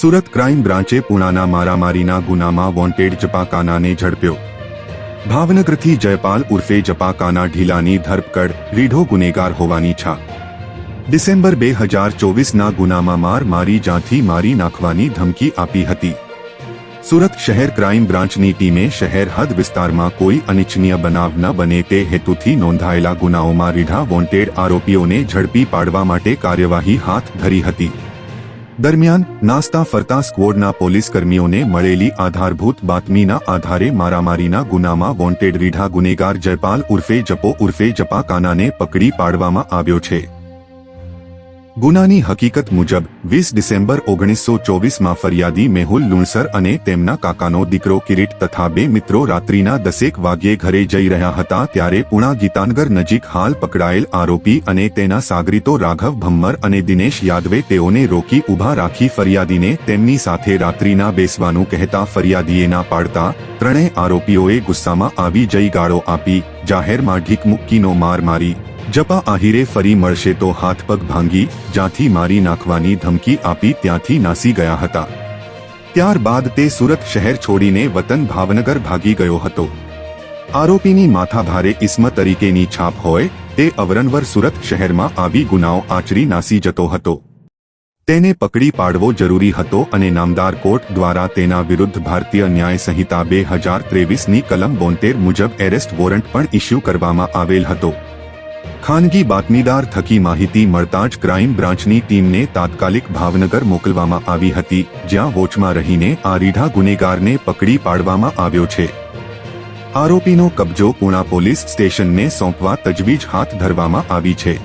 Surat crime બ્રાન્ચે પુણાના મારામારીના ગુનામાં wanted જપાકાનાને ઝડપ્યો. ભાવનગરથી Jaipal ઉર્ફે જપાકાના ઢીલાની ધરપકડ, રીઢો ગુનેગાર હોવાની છા ડિસેમ્બર બે હજાર ચોવીસના ગુનામાં માર મારી જાંથી મારી નાખવાની ધમકી આપી હતી. સુરત શહેર ક્રાઇમ બ્રાન્ચની ટીમે શહેર હદ વિસ્તારમાં કોઈ અનિચ્છનીય બનાવ ન બને તે હેતુથી નોંધાયેલા ગુનાઓમાં રીઢા વોન્ટેડ આરોપીઓને ઝડપી પાડવા માટે કાર્યવાહી હાથ ધરી હતી. દરમિયાન નાસ્તા ફરતા સ્કવોડના પોલીસ કર્મીઓને મળેલી આધારભૂત બાતમીના આધારે મારામારીના ગુનામાં વોન્ટેડ રીઢા ગુનેગાર જયપાલ ઉર્ફે જપો ઉર્ફે જપાકાનાને પકડી પાડવામાં આવ્યો છે. ગુનાની હકીકત મુજબ, વીસ ડિસેમ્બર ઓગણીસો ચોવીસમાં ફરિયાદી મેહુલ લુણસર અને તેમના કાકાનો દીકરો કિરીટ તથા બે મિત્રો રાત્રિના દસેક વાગ્યે ઘરે જઈ રહ્યા હતા ત્યારે પુણા ગીતાનગર નજીક હાલ પકડાયેલ આરોપી અને તેના સાગરીતો રાઘવ ભમ્મર અને દિનેશ યાદવે તેઓને રોકી ઊભા રાખી ફરિયાદીને તેમની સાથે રાત્રિના બેસવાનું કહેતા ફરિયાદીએ ના પાડતા ત્રણેય આરોપીઓએ ગુસ્સામાં આવી જઈ ગાળો આપી જાહેરમાં ઢીક મુક્કીનો માર મારી. જપા આહિરે ફરી મળશે તો હાથ પગ ભાંગી જ્યાંથી મારી નાખવાની ધમકી આપી ત્યાંથી નાસી ગયા હતા. ત્યારબાદ તે સુરત શહેર છોડીને વતન ભાવનગર ભાગી ગયો હતો. આરોપીની માથાભારે ઇસ્મ તરીકેની છાપ હોય, તે અવરનવર સુરત શહેરમાં આવી ગુનાઓ આચરી નાસી જતો હતો. તેને પકડી પાડવો જરૂરી હતો અને નામદાર કોર્ટ દ્વારા તેના વિરુદ્ધ ભારતીય ન્યાય સંહિતા બે હજાર ત્રેવીસની કલમ બોતેર મુજબ એરેસ્ટ વોરંટ પણ ઇસ્યુ કરવામાં આવેલ હતો. ખાનગી બાતમીદાર થકી માહિતી મળતા જ ક્રાઇમ બ્રાન્ચની ટીમને તાત્કાલિક ભાવનગર મોકલવામાં આવી હતી, જ્યાં વોચમાં રહીને આ રીઢા ગુનેગારને પકડી પાડવામાં આવ્યો છે. આરોપીનો કબજો પુણા પોલીસ સ્ટેશનને સોંપવા તજવીજ હાથ ધરવામાં આવી છે.